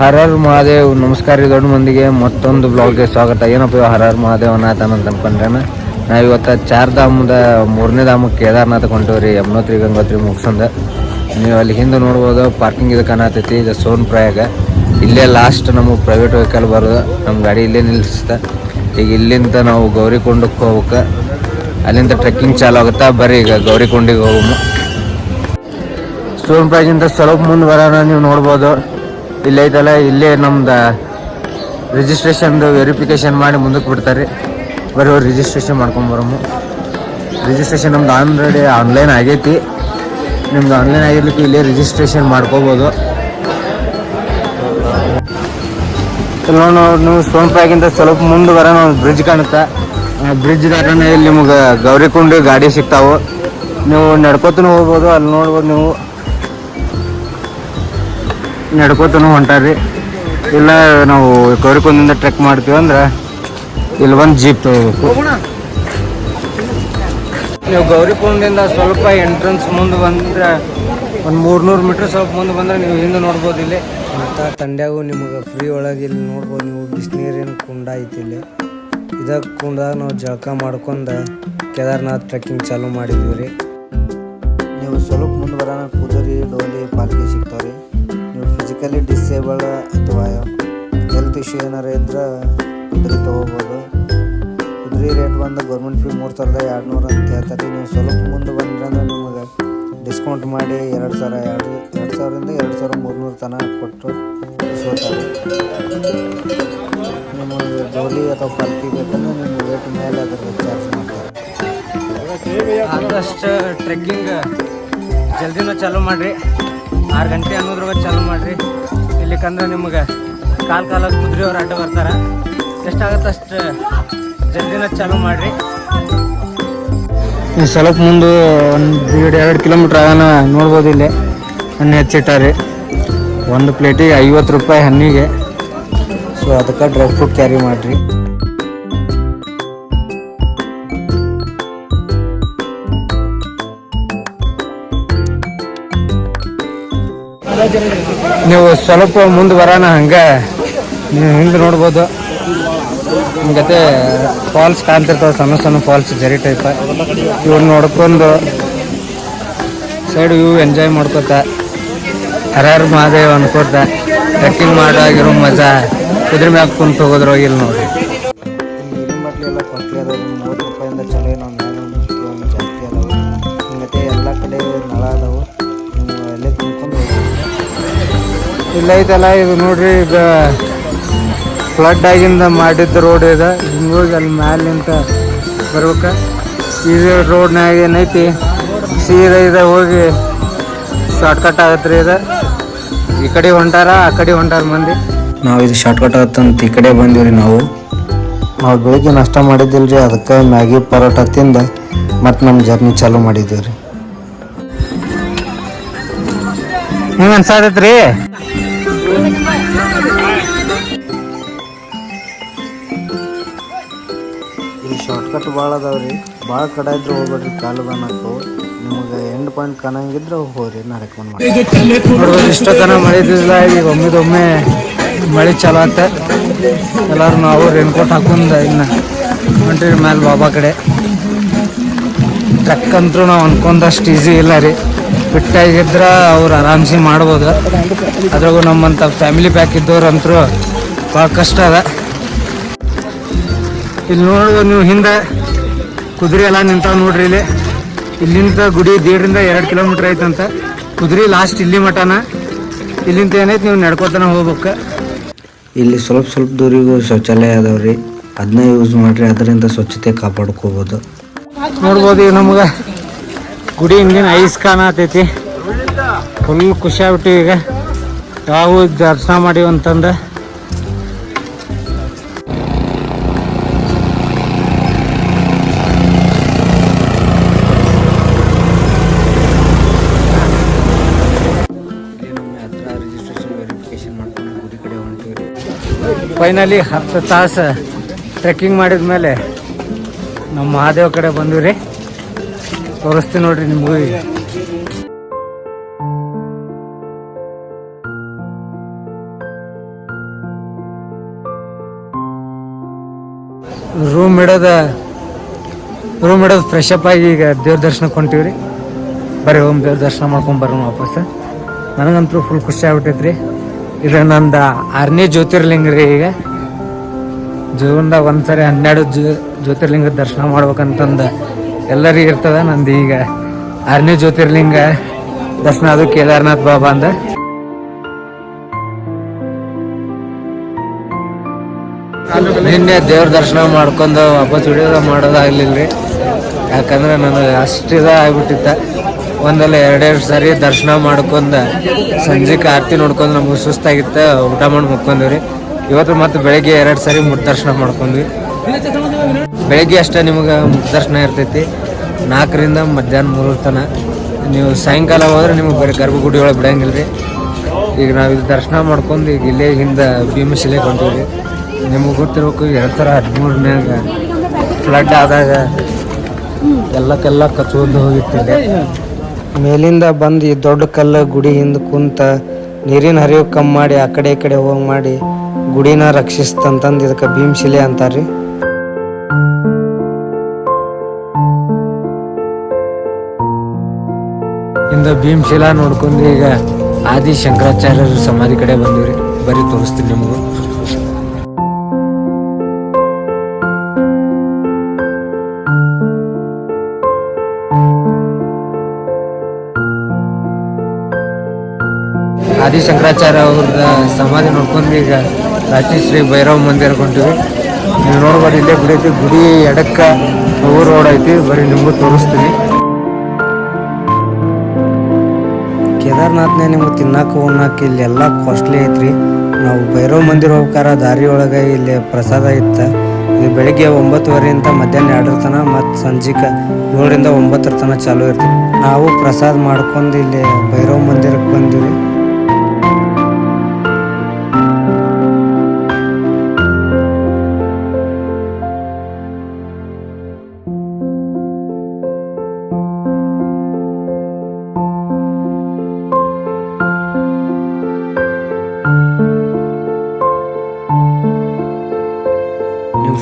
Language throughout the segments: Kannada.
ಹರ ಹರ್ ಮಹಾದೇವ್, ನಮಸ್ಕಾರ ರೀ ದೊಡ್ಡ ಮಂದಿಗೆ. ಮತ್ತೊಂದು ಬ್ಲಾಗ್ಗೆ ಸ್ವಾಗತ. ಏನಪ್ಪ ಹರರ್ ಹರ ಹರ್ ಮಹಾದೇವ್ ಅನ್ನಾತನ ಅಂತ ಅನ್ಕೊಂಡ್ರೇನ? ನಾವು ಇವತ್ತು ಚಾರ್ ಧಾಮದ ಮೂರನೇ ಧಾಮಕ್ಕೆ ಕೇದಾರ್ನಾಥ್ ರೀ ಯಮುನೋತ್ರಿ ಗಂಗೋತ್ರಿ ಮುಗಿಸಂದ. ನೀವು ಅಲ್ಲಿ ಹಿಂದೆ ನೋಡ್ಬೋದು ಪಾರ್ಕಿಂಗ್ ಇದು ಕಾಣತೈತಿ ಇದು ಸೋನ್ ಪ್ರಯಾಗ. ಇಲ್ಲೇ ಲಾಸ್ಟ್ ನಮಗೆ ಪ್ರೈವೇಟ್ ವೆಹಿಕಲ್ ಬರೋದು. ನಮ್ಮ ಗಾಡಿ ಇಲ್ಲೇ ನಿಲ್ಲಿಸ್ತ ಈಗ ಇಲ್ಲಿಂದ ನಾವು ಗೌರಿಕೊಂಡಕ್ಕೆ ಹೋಗ್ಬೇಕು. ಅಲ್ಲಿಂದ ಟ್ರೆಕ್ಕಿಂಗ್ ಚಾಲು ಆಗುತ್ತಾ? ಬರ್ರಿ, ಈಗ ಗೌರಿಕೊಂಡಿಗೆ ಹೋಗಮ್ಮ ಸೋನ್ ಪ್ರೈಜಿಂದ ಸ್ವಲ್ಪ ಮುಂದೆ ಬರೋಣ, ನೀವು ನೋಡ್ಬೋದು. ಇಲ್ಲಿ ಐತಲ್ಲ ಇಲ್ಲೇ ನಮ್ದು ರಿಜಿಸ್ಟ್ರೇಷನ್ದು ವೆರಿಫಿಕೇಶನ್ ಮಾಡಿ ಮುಂದಕ್ಕೆ ಬಿಡ್ತಾರೆ. ಬರೀ ರಿಜಿಸ್ಟ್ರೇಷನ್ ಮಾಡ್ಕೊಂಬರಮ್ಮು ರಿಜಿಸ್ಟ್ರೇಷನ್ ನಮ್ದು ಆಲ್ರೆಡಿ ಆನ್ಲೈನ್ ಆಗೈತಿ. ನಿಮ್ದು ಆನ್ಲೈನ್ ಆಗಿರ್ಲಿಕ್ಕೆ ಇಲ್ಲೇ ರಿಜಿಸ್ಟ್ರೇಷನ್ ಮಾಡ್ಕೋಬೋದು. ನೋಡಿ ನೀವು ಸೋಂಪಾಗಿಂತ ಸ್ವಲ್ಪ ಮುಂದೆ ಬರೋಣ, ಒಂದು ಬ್ರಿಡ್ಜ್ ಕಾಣುತ್ತೆ. ಬ್ರಿಡ್ಜ್ ದಾಟನೇ ಇಲ್ಲಿ ನಿಮ್ಗೆ ಗೌರಿಕುಂಡ ಗಾಡಿ ಸಿಗ್ತಾವೆ. ನೀವು ನಡ್ಕೋತನೂ ಹೋಗ್ಬೋದು, ಅಲ್ಲಿ ನೋಡ್ಬೋದು ನೀವು. ನಡ್ಕೋತನೂ ಹೊಂಟಾರ್ರಿ ಇಲ್ಲ ನಾವು ಕೋರಿಕೊಂದಿಂದ ಟ್ರೆಕ್ ಮಾಡ್ತೀವಿ ಅಂದ್ರೆ ಇಲ್ಲಿ ಒಂದು ಜೀಪ್ ತಗೋಬೇಕು. ನೀವು ಗೌರಿಕೊಂದಿಂದ ಸ್ವಲ್ಪ ಎಂಟ್ರೆನ್ಸ್ ಮುಂದೆ ಬಂದ್ರೆ ಒಂದು ಮೂರ್ನೂರು ಮೀಟ್ರ್ ಸ್ವಲ್ಪ ಮುಂದೆ ಬಂದ್ರೆ ನೀವು ಹಿಂದೆ ನೋಡ್ಬೋದು ಇಲ್ಲಿ. ಮತ್ತು ತಂಡ್ಯಾಗೂ ನಿಮಗೆ ಫ್ರೀ ಒಳಗೆ ಇಲ್ಲಿ ನೋಡ್ಬೋದು ನೀವು. ಬಿಸಿನೀರಿನ ಕುಂಡ ಐತಿ ಇಲ್ಲಿ. ಇದಕ್ಕೆ ಕುಂಡದಾಗ ನಾವು ಜಳಕ ಮಾಡ್ಕೊಂಡು ಕೇದಾರ್ನಾಥ್ ಟ್ರೆಕ್ಕಿಂಗ್ ಚಾಲೂ ಮಾಡಿದ್ವಿ ರೀ. ನೀವು ಸ್ವಲ್ಪ ಮುಂದೆ ಬರೋಣ ಕೂದರಿ ಡೋಲಿ ಪಾಲ್ಕಿ ಸಿಗ್ತಾವೆ ಇಶ್ಯೂ ಏನಾರ ಇದ್ರೆ ಕುದುರೆ ತೊಗೋಬೋದು. ಕುದುರೆ ರೇಟ್ ಬಂದು ಗೌರ್ಮೆಂಟ್ ಫೀ ಮೂರು ಸಾವಿರದ ಎರಡು ನೂರು ಅಂತ ಹೇಳ್ತಾರೆ ನೀವು ಸ್ವಲ್ಪ ಮುಂದೆ ಬಂದ್ರೆ ನಿಮಗೆ ಡಿಸ್ಕೌಂಟ್ ಮಾಡಿ ಎರಡು ಸಾವಿರ, ಎರಡು ಎರಡು ಸಾವಿರದಿಂದ ಎರಡು ಸಾವಿರ ಮೂರುನೂರು ತನಕ ಕೊಟ್ಟು ಸೋತಾರೆ ನಿಮಗೆ ಡೋಲಿ ಅಥವಾ ಪಾಲ್ಕಿ ಬೇಕಂದ್ರೆ ನಿಮ್ಮ ರೇಟ್ ಮೇಲೆ ಅದರ ಚಾರ್ಜ್ ಮಾಡ್ತಾರೆ. ಆದಷ್ಟು ಟ್ರೆಕ್ಕಿಂಗ್ ಜಲ್ದಿನೂ ಚಾಲೂ ಮಾಡಿರಿ. ಆರು ಗಂಟೆ ಅನ್ನೋದ್ರಾಗ ಚಾಲೂ ಮಾಡಿರಿ. ಇಲ್ಲಿಕಂದ್ರೆ ನಿಮ್ಗೆ ಕಾಲು ಕಾಲ ಕುದುರೆಯವ್ರು ಅಡ್ಡ ಬರ್ತಾರೆ. ಎಷ್ಟಾಗತ್ತೆ ಅಷ್ಟು ಜಲ್ದಿನ ಚಾಲೂ ಮಾಡಿರಿ. ಸ್ವಲ್ಪ ಮುಂದೆ ಒಂದು ಎರಡು ಕಿಲೋಮೀಟ್ರ್ ಆಗೋಣ ನೋಡ್ಬೋದು ಇಲ್ಲಿ. ಹಣ್ಣು ಹೆಚ್ಚಿಟ್ಟಾರೆ. ಒಂದು ಪ್ಲೇಟಿಗೆ ಐವತ್ತು ರೂಪಾಯಿ ಹಣ್ಣಿಗೆ. ಸೊ ಅದಕ್ಕೆ ಡ್ರೈ ಫ್ರೂಟ್ ಕ್ಯಾರಿ ಮಾಡಿರಿ. ನೀವು ಸ್ವಲ್ಪ ಮುಂದೆ ಬರೋಣ ಹಂಗೆ. ನೀವು ಹಿಂದೆ ನೋಡ್ಬೋದು. ಹಿಂಗತೆ ಫಾಲ್ಸ್ ಕಾಣ್ತಿರ್ತಾವೆ ಸಣ್ಣ ಸಣ್ಣ ಫಾಲ್ಸ್ ಜರಿ ಟೈಪ್ ಇವನ್ನ ನೋಡ್ಕೊಂಡು ಸೈಡ್ ಇವು ಎಂಜಾಯ್ ಮಾಡ್ಕೋತ. ಹರಹರ ಮಹಾದೇವ್ ಅನ್ಕೋತ. ಟ್ರೆಕ್ಕಿಂಗ್ ಮಾಡೋಗಿರೋ ಮಜಾ. ಕುದುರೆ ಮ್ಯಾಗ ಕುಂತ ಹೋಗೋದ್ರ ಹೋಗಿಲ್ಲ ನೋಡಿ ಇಲ್ಲ ಐತಲ್ಲ, ಇದು ನೋಡ್ರಿ, ಈಗ ಫ್ಲಡ್ ಆಗಿಂದ ಮಾಡಿದ್ದ ರೋಡ್ ಇದೆ. ಹಿಂಗೋಗಿ ಅಲ್ಲಿ ಮ್ಯಾಲಿಂದ ಬರ್ಬೇಕ. ಇದು ರೋಡ್ನಾಗ ಏನೈತಿ? ಸೀದಾ ಇದೆ ಹೋಗಿ ಶಾರ್ಟ್ಕಟ್ ಆಗತ್ತೆ ರೀ ಇದು. ಈ ಕಡೆ ಹೊಂಟಾರ ಆ ಕಡೆ ಹೊಂಟಾರ ಮಂದಿ. ನಾವು ಇದು ಶಾರ್ಟ್ಕಟ್ ಆಗತ್ತಂತ ಈ ಕಡೆ ಬಂದಿವ್ರಿ ನಾವು. ನಾವು ಬೆಳಿಗ್ಗೆ ನಷ್ಟ ಮಾಡಿದ್ದಿಲ್ರಿ ರೀ ಅದಕ್ಕೆ ಮ್ಯಾಗಿ ಪರೋಟ ತಿಂದ ಮತ್ತು ನಮ್ಮ ಜರ್ನಿ ಚಾಲೂ ಮಾಡಿದ್ದೀವಿ ರೀ. ಹಿಂಗೆ ಅನ್ಸಾತೈತ್ರಿ? ಇಲ್ಲಿ ಶಾರ್ಟ್ಕಟ್ ಭಾಳ ಅದಾವೆ ರೀ ಭಾಳ ಕಡೆ ಇದ್ರೆ ಹೋಗ್ಬೇಡ್ರಿ ಕಾಲು ಬನ್ನಕ್ಕೆ ನಿಮಗೆ ಎಂಡ್ ಪಾಯಿಂಟ್ ಕಾಣಂಗಿದ್ರೆ ಹೋಗ್ರಿ ನಾ ರೆಕಮೆಂಡ್ ಮಾಡಿ ಇಷ್ಟೊತ್ತನ ಮಳೆ ಇದ್ದಿಲ್ಲ ಈಗ ಒಮ್ಮಿದೊಮ್ಮೆ ಮಳೆ ಚಲೋ ಆತ. ಎಲ್ಲರೂ ನಾವು ರೇನ್ಕೋಟ್ ಹಾಕೊಂಡು ಇನ್ನು ಹೊಂಟ್ರಿ ಮ್ಯಾಲೆ ಬಾಬಾ ಕಡೆ. ಟ್ರಕ್ ಅಂತೂ ನಾವು ಅನ್ಕೊಂಡಷ್ಟು ಈಸಿ ಇಲ್ಲ ರೀ. ಫಿಟ್ಟಾಗಿದ್ರೆ ಅವ್ರು ಆರಾಮ್ಸಿ ಮಾಡ್ಬೋದು. ಅದ್ರಾಗೂ ನಮ್ಮಂಥ ಫ್ಯಾಮಿಲಿ ಪ್ಯಾಕ್ ಇದ್ದವ್ರು ಅಂತೂ ಭಾಳ ಕಷ್ಟ ಅದ. ಇಲ್ಲಿ ನೋಡೋದು ನೀವು ಹಿಂದೆ ಕುದುರೆ ಎಲ್ಲ ನಿಂತಾವ ನೋಡ್ರಿ ಇಲ್ಲಿ. ಇಲ್ಲಿಂದ ಗುಡಿ ದೇಡ್ರಿಂದ ಎರಡು ಕಿಲೋಮೀಟ್ರ್ ಐತಂತ. ಕುದುರೆ ಲಾಸ್ಟ್ ಇಲ್ಲಿ ಮಠನ. ಇಲ್ಲಿಂದ ಏನೈತೆ ನೀವು ನಡ್ಕೋತಾನೆ ಹೋಗ್ಬೇಕು. ಇಲ್ಲಿ ಸ್ವಲ್ಪ ಸ್ವಲ್ಪ ದೂರಿಗೂ ಶೌಚಾಲಯ ಅದಾವೆ ರೀ. ಅದನ್ನ ಯೂಸ್ ಮಾಡ್ರಿ ಅದರಿಂದ ಸ್ವಚ್ಛತೆ ಕಾಪಾಡ್ಕೋಬೋದು. ನೋಡ್ಬೋದು ಈಗ ನಮ್ಗೆ. ಗುಡಿ ಹಿಂದಿನ ಐಸ್ ಕಾಣತೈತಿ ಫುಲ್ ಖುಷಿ ಆಗ್ಬಿಟ್ಟು ಈಗ. ಯಾವ ದರ್ಶನ ಮಾಡಿವಿ ಫೈನಲಿ ಹತ್ತು ತಾಸು ಟ್ರೆಕ್ಕಿಂಗ್ ಮಾಡಿದ ಮೇಲೆ ನಮ್ಮ ಮಹಾದೇವ್ ಕಡೆ ಬಂದು ರೀ. ತೋರಿಸ್ತೀನಿ ನೋಡ್ರಿ ನಿಮಗೂ. ರೂಮ್ ಇಡೋದ ರೂಮ್ ಇಡೋದು ಫ್ರೆಶಪ್ ಆಗಿ ಈಗ ದೇವ್ರ ದರ್ಶನಕ್ಕೆ ಹೊಂಟೀವಿ ರೀ. ಬರೀ ಹೋಗಿ ದೇವ್ರ ದರ್ಶನ ಮಾಡ್ಕೊಂಡು ಬರೋಣ ವಾಪಸ್. ನನಗಂತೂ ಫುಲ್ ಖುಷಿ ಆಗ್ಬಿಟ್ಟೈತ್ರಿ. ಇದು ನಂದು ಆರನೇ ಜ್ಯೋತಿರ್ಲಿಂಗ ರೀ ಈಗ. ಜೀವನದಾಗ ಒಂದ್ಸರಿ ಹನ್ನೆರಡು ಜ್ಯೋ ಜ್ಯೋತಿರ್ಲಿಂಗ ದರ್ಶನ ಮಾಡ್ಬೇಕಂತಂದ ಎಲ್ಲರಿಗೂ ಇರ್ತದ ನಂದು ಈಗ. ಆರನೇ ಜ್ಯೋತಿರ್ಲಿಂಗ ದರ್ಶನ ಅದು ಕೇದಾರ್ನಾಥ್ ಬಾಬಾ ಅಂದ. ನಿನ್ನೆ ದೇವ್ರ ದರ್ಶನ ಮಾಡ್ಕೊಂಡು ವಾಪಸ್ ವಿಡಿಯೋ ಮಾಡೋದಾಗ್ಲಿಲ್ಲ ರೀ. ಯಾಕಂದ್ರೆ ನನಗೆ ಅಷ್ಟು ಇದ ಆಗ್ಬಿಟ್ಟಿತ್ತ ಒಂದಲ್ಲ ಎರಡೆರಡು ಸಾರಿ ದರ್ಶನ ಮಾಡ್ಕೊಂಡ ಸಂಜೆಗೆ ಆರತಿ ನೋಡ್ಕೊಂಡು ನಮ್ಗೆ ಸುಸ್ತಾಗಿತ್ತು, ಊಟ ಮಾಡಿ ಮುಕ್ಕೊಂಡ್ವಿ. ಇವತ್ತು ಮತ್ತೆ ಬೆಳಗ್ಗೆ ಎರಡು ಸಾರಿ ಮುಟ್ ದರ್ಶನ ಮಾಡ್ಕೊಂಡ್ವಿ. ಬೆಳಗ್ಗೆ ಅಷ್ಟೇ ನಿಮಗೆ ಮುಖ ದರ್ಶನ ಇರ್ತೈತಿ. ನಾಲ್ಕರಿಂದ ಮಧ್ಯಾಹ್ನ ಮೂರರ ತನಕ ನೀವು ಸಾಯಂಕಾಲ ಹೋದ್ರೆ ನಿಮ್ಗೆ ಬರೀ ಗರ್ಭಗುಡಿ ಒಳಗೆ ಬಿಡಂಗಿಲ್ಲ ರೀ ಈಗ ನಾವು ಇದು ದರ್ಶನ ಮಾಡ್ಕೊಂಡು ಈಗ ಇಲ್ಲೇ ಹಿಂದೆ ಭೀಮಶಿಲೆ ಕೊಂಡೀವಿ ನಿಮಗೆ ಗೊತ್ತಿರಬೇಕು, ಎರಡು ಸಾವಿರ ಹದಿಮೂರನ್ಯಾಗ ಫ್ಲಡ್ ಆದಾಗ ಎಲ್ಲಕ್ಕೆಲ್ಲ ಕಚ್ಕೊಂಡು ಹೋಗಿತ್ತಿದೆ ಮೇಲಿಂದ ಬಂದು ಈ ದೊಡ್ಡ ಕಲ್ಲು ಗುಡಿ ಹಿಂದೆ ಕುಂತ ನೀರಿನ ಹರಿವು ಕಮ್ಮಿ ಮಾಡಿ ಆ ಕಡೆ ಈ ಕಡೆ ಹೋಗಿ ಮಾಡಿ ಗುಡಿನ ರಕ್ಷಿಸ್ತಂತಂದು ಇದಕ್ಕೆ ಭೀಮಶಿಲೆ ಅಂತಾರ್ರಿ. ಇಂದ ಭೀಮಶಿಲಾ ನೋಡ್ಕೊಂಡು ಈಗ ಆದಿ ಶಂಕರಾಚಾರ್ಯರ ಸಮಾಧಿ ಕಡೆ ಬಂದಿವ್ರಿ. ಬರೀ ತೋರಿಸ್ತೀನಿ ನಿಮಗೂ. ಆದಿ ಶಂಕರಾಚಾರ್ಯ ಅವ್ರದ ಸಮಾಧಿ ನೋಡ್ಕೊಂಡು ಈಗ ರಾಚಿ ಶ್ರೀ ಭೈರವ ಮಂದಿರ ಕೊಂಡಿವಿ ನೀವು ನೋಡ್ಬೋದು ಇಲ್ಲೇ ಗುಡಿ ಐತಿ ಗುಡಿ ಎಡಕ್ಕ ಊರ್ ರೋಡ್ ಐತಿ, ಬರೀ ನಿಮಗೂ ತೋರಿಸ್ತೀನಿ. ಕೇದಾರ್ನಾಥ್ನೇ ನಿಮ್ಗೆ ತಿನ್ನಾಕ ಉಣ್ಣಕ್ಕೆ ಇಲ್ಲಿ ಎಲ್ಲ ಕಾಸ್ಟ್ಲಿ ಐತ್ರಿ. ನಾವು ಭೈರವ್ ಮಂದಿರ ಹೋಗ್ಕಾರ ದಾರಿ ಒಳಗೆ ಇಲ್ಲಿ ಪ್ರಸಾದ ಇತ್ತು. ಇದು ಬೆಳಿಗ್ಗೆ ಒಂಬತ್ತುವರೆಯಿಂದ ಮಧ್ಯಾಹ್ನ ಎರಡರ ತನ ಮತ್ತು ಸಂಜೆಗೆ ಏಳರಿಂದ ಒಂಬತ್ತರ ತನಕ ಚಾಲು ಇರ್ತೀವಿ ನಾವು ಪ್ರಸಾದ ಮಾಡ್ಕೊಂಡು ಇಲ್ಲಿ ಭೈರವ್ ಮಂದಿರಕ್ಕೆ ಬಂದಿವಿ.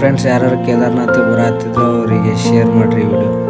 ಫ್ರೆಂಡ್ಸ್ ಯಾರು ಕೇದಾರ್ನಾಥ್ ಬರತ್ತಿದ್ರು ಅವರಿಗೆ ಶೇರ್ ಮಾಡಿರಿ ವಿಡಿಯೋ